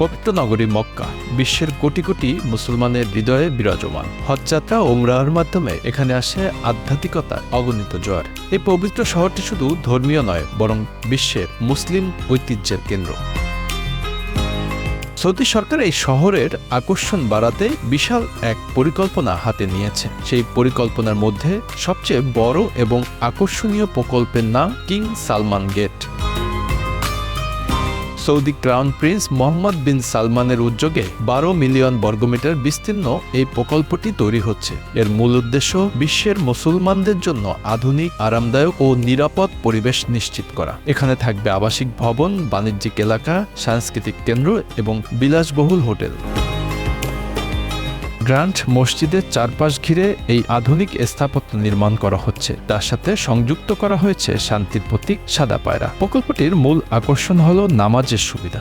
পবিত্র নগরী মক্কা, বিশ্বের কোটি কোটি মুসলমানের হৃদয়ে বিরাজমান। হজযাত্রা ও উমরাহর মাধ্যমে এখানে আসে আধ্যাত্মিকতার অগণিত জোয়ার। এই পবিত্র শহরটি শুধু ধর্মীয় নয়, বরং বিশ্বের মুসলিম ঐতিহ্যের কেন্দ্র। সৌদি সরকার এই শহরের আকর্ষণ বাড়াতে বিশাল এক পরিকল্পনা হাতে নিয়েছে। সেই পরিকল্পনার মধ্যে সবচেয়ে বড় এবং আকর্ষণীয় প্রকল্পের নাম King Salman Gate. Saudi crown prince Mohammed bin সালমানের উদ্যোগে বারো মিলিয়ন বর্গমিটার বিস্তীর্ণ এই প্রকল্পটি তৈরি হচ্ছে। এর মূল উদ্দেশ্য বিশ্বের মুসলমানদের জন্য আধুনিক, আরামদায়ক ও নিরাপদ পরিবেশ নিশ্চিত করা। এখানে থাকবে আবাসিক ভবন, বাণিজ্যিক এলাকা, সাংস্কৃতিক কেন্দ্র এবং বিলাসবহুল হোটেল। গ্র্যান্ড মসজিদের চারপাশ ঘিরে এই আধুনিক স্থাপত্য নির্মাণ করা হচ্ছে। তার সাথে সংযুক্ত করা হয়েছে শান্তির প্রতীক সাদা পায়রা। প্রকল্পটির মূল আকর্ষণ হল নামাজের সুবিধা।